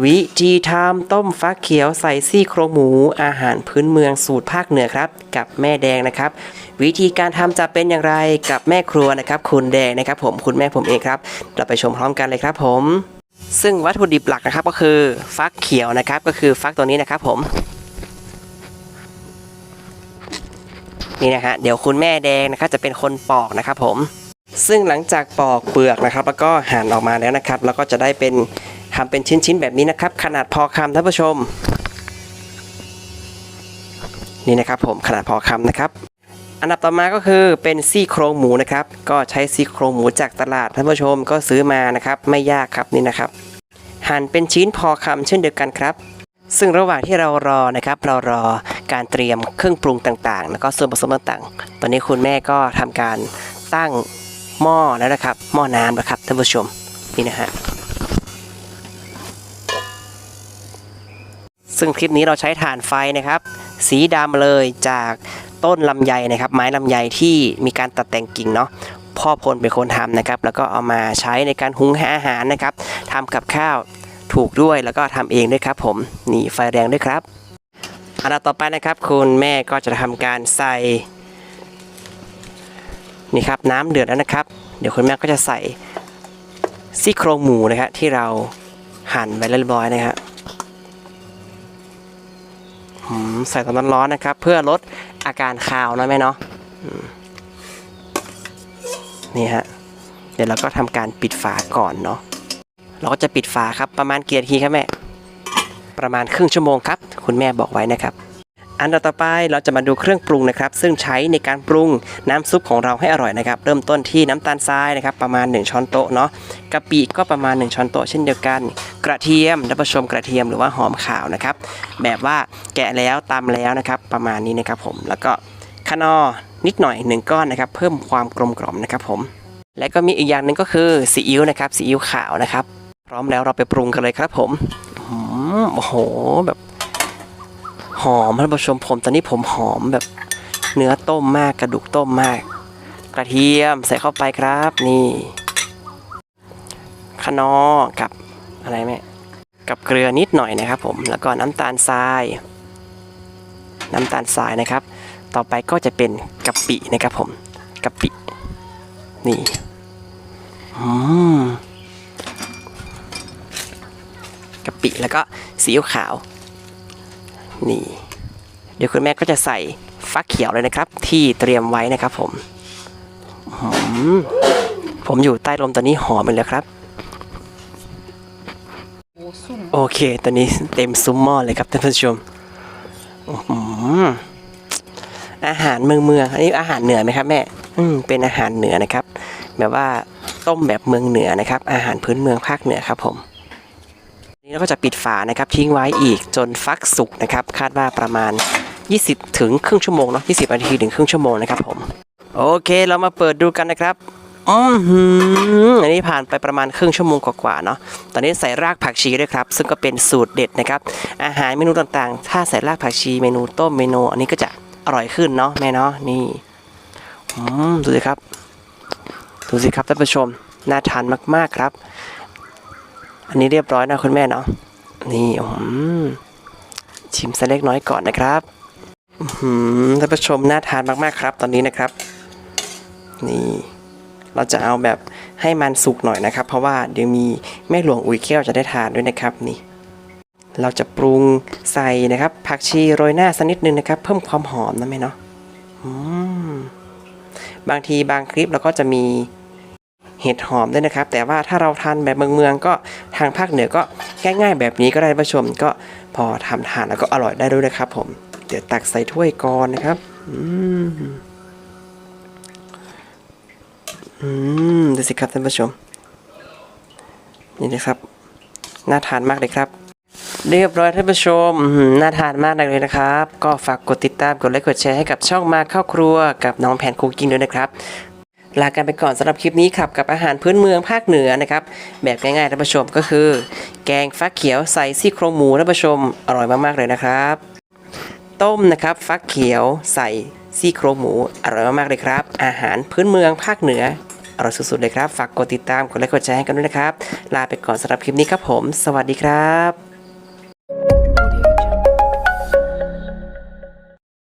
วิธีทำต้มฟักเขียวใส่ซี่โครงหมูอาหารพื้นเมืองสูตรภาคเหนือครับ กับแม่แดงนะครับ วิธีการทำจะเป็นอย่างไรกับแม่ครัวนะครับ คุณแดงนะครับ ผมคุณแม่ผมเองครับ เราไปชมพร้อมกันเลยครับ ผม ซึ่งวัตถุดิบหลักนะครับก็คือฟักเขียวนะครับ ก็คือฟักตัวนี้นะครับ ผม นี่นะฮะเดี๋ยวคุณแม่แดงนะครับ จะเป็นคนปอกนะครับ ผม ซึ่งหลังจากปอกเปลือกนะครับ แล้วก็หั่นออกมาแล้วนะครับ แล้วก็จะได้เป็น ทำเป็นชิ้นๆแบบนี้นะครับ ขนาดพอคำท่านผู้ชม นี่นะครับผมขนาดพอคำนะครับ อันดับต่อมาก็คือเป็นซี่โครงหมูนะครับ ก็ใช้ซี่โครงหมูจากตลาดท่านผู้ชมก็ซื้อมานะครับ ไม่ยากครับนี่นะครับ หั่นเป็นชิ้นพอคำเช่นเดียวกันครับซึ่งระหว่างที่เรารอนะครับ เรารอการเตรียมเครื่องปรุงต่างๆ แล้วก็ส่วนผสมต่างๆ ตอนนี้คุณแม่ก็ทำการตั้งหม้อแล้วนะครับ หม้อน้ำนะครับท่านผู้ชมนี่นะฮะ ซึ่งคลิปนี้เราใช้ถ่านไฟนะครับ สีดำเลยจากต้นลำไยนะครับ ไม้ลำไยที่มีการตัดแต่งกิ่งเนาะพ่อพลเป็นคนทำนะครับ แล้วก็เอามาใช้ในการหุงหาอาหารนะครับทำกับข้าวถูกด้วยแล้วก็ทำเองด้วยครับ ผมนี่ไฟแรงด้วยครับอันดับต่อไปนะครับ คุณแม่ก็จะทำการใส่นี่ครับน้ำเดือดแล้วนะครับ เดี๋ยวคุณแม่ก็จะใส่ซี่โครงหมูนะครับที่เราหั่นไว้เรียบร้อยนะครับ ใส่ตอนร้อนๆนะครับ เพื่อลดอาการคาวนะแม่เนาะนี่ฮะเดี๋ยวเราก็ทำการปิดฝาก่อนเนาะเราก็จะปิดฝาครับประมาณกี่นาทีครับแม่ ประมาณครึ่งชั่วโมงครับ คุณแม่บอกไว้นะครับ อันดับต่อไปเราจะมาดูเครื่องปรุงนะครับ ซึ่งใช้ในการปรุงน้ำซุปของเราให้อร่อยนะครับ เริ่มต้นที่น้ำตาลทรายนะครับ ประมาณ 1 ช้อนโต๊ะเนาะกะปิก็ประมาณ 1 ช้อนโต๊ะเช่นเดียวกัน กระเทียมท่านผู้ชมกระเทียมหรือว่าหอมขาวนะครับ แบบว่าแกะแล้วตำแล้วนะครับ ประมาณนี้นะครับผมแล้วก็คะนอนิดหน่อย 1 ก้อนนะครับ เพิ่มความกลมกล่อมนะครับผมและก็มีอีกอย่างหนึ่งก็คือซีอิ๊วนะครับซีอิ๊วขาวนะครับ พร้อมแล้วเราไปปรุงกันเลยครับผมอืมโอ้โหแบบ หอมท่านผู้ชมผมตอนนี้ผมหอมแบบเนื้อต้มมากกระดูกต้มมาก กระเทียมใส่เข้าไปครับนี่คะนอกับอะไรแม่กับเกลือนิดหน่อยนะครับผมแล้วก็น้ำตาลทราย น้ำตาลทรายนะครับ ต่อไปก็จะเป็นกะปินะครับผมกะปิ นี่อืมกะปิแล้วก็ซีอิ๊วขาว นี่ เดี๋ยวคุณแม่ก็จะใส่ฟักเขียวเลยนะครับ ที่เตรียมไว้นะครับผมหืมผมอยู่ใต้ลมตอนนี้หอมไปแล้วครับโอเค ตอนนี้เต็มซุ้มหม้อเลยครับท่านผู้ชมอื้อหืออาหารเมืองเมืองอันนี้อาหารเหนือไหมครับแม่ อืมเป็นอาหารเหนือนะครับ แบบว่าต้มแบบเมืองเหนือนะครับ อาหารพื้นเมืองภาคเหนือครับผม นี่เราก็จะปิดฝานะครับทิ้งไว้อีกจนฟักสุกนะครับคาดว่าประมาณ 20 ถึงครึ่งชั่วโมงเนาะ20นาทีถึงครึ่งชั่วโมงนะครับผมโอเคเรามาเปิดดูกันนะครับอือหืออันนี้ผ่านไปประมาณครึ่งชั่วโมงกว่าๆเนาะ ตอนนี้ใส่รากผักชีด้วยครับ ซึ่งก็เป็นสูตรเด็ดนะครับ อาหารเมนูต่างๆ ถ้าใส่รากผักชีเมนูต้มเมนู อันนี้ก็จะอร่อยขึ้นเนาะแม่เนาะ นี่อืมดูสิครับ ดูสิครับท่านผู้ชม น่าทานมากๆครับ อันนี้เรียบร้อยนะคุณแม่เนาะนี่อืมชิมสักเล็กน้อยก่อนนะครับอื้อหือท่านผู้ชมน่าทานมากๆครับ ตอนนี้นะครับ นี่เราจะเอาแบบให้มันสุกหน่อยนะครับ เพราะว่าเดี๋ยวมีแม่หลวงอุ๋ยแก้ยวจะได้ทานด้วยนะครับนี่ เราจะปรุงใส่นะครับ ผักชีโรยหน้าสักนิดนึงนะครับ เพิ่มความหอมนะแม่เนาะอืมบางทีบางคลิปเราก็จะมี เห็ดหอมด้วยนะครับ แต่ว่าถ้าเราทานแบบเมืองๆก็ทางภาคเหนือก็ง่ายๆ แบบนี้ก็ได้ผู้ชมก็พอทำทานแล้วก็อร่อยได้ด้วยนะครับ ผมเดี๋ยวตักใส่ถ้วยก่อนนะครับอืมอืมดูสิครับท่านผู้ชมนี่นะครับน่าทานมากเลยครับเรียบร้อยท่านผู้ชม น่าทานมากเลยนะครับ ก็ฝากกดติดตาม กดไลค์ กดแชร์ให้กับช่องมาเข้าครัวกับน้องแผนคุกกิ้งด้วยนะครับ ลากันไปก่อนสำหรับคลิปนี้ครับกับอาหารพื้นเมืองภาคเหนือนะครับแบบง่ายๆท่านผู้ชมก็คือ แกงฟักเขียวใส่ซี่โครงหมูท่านผู้ชมอร่อยมากๆเลยนะครับ ต้มนะครับฟักเขียวใส่ซี่โครงหมูอร่อยมากๆเลยครับ อาหารพื้นเมืองภาคเหนืออร่อยสุดๆเลยครับฝากกดติดตามกดไลค์กดแชร์ให้กันด้วยนะครับ ลาไปก่อนสำหรับคลิปนี้ครับผม สวัสดีครับ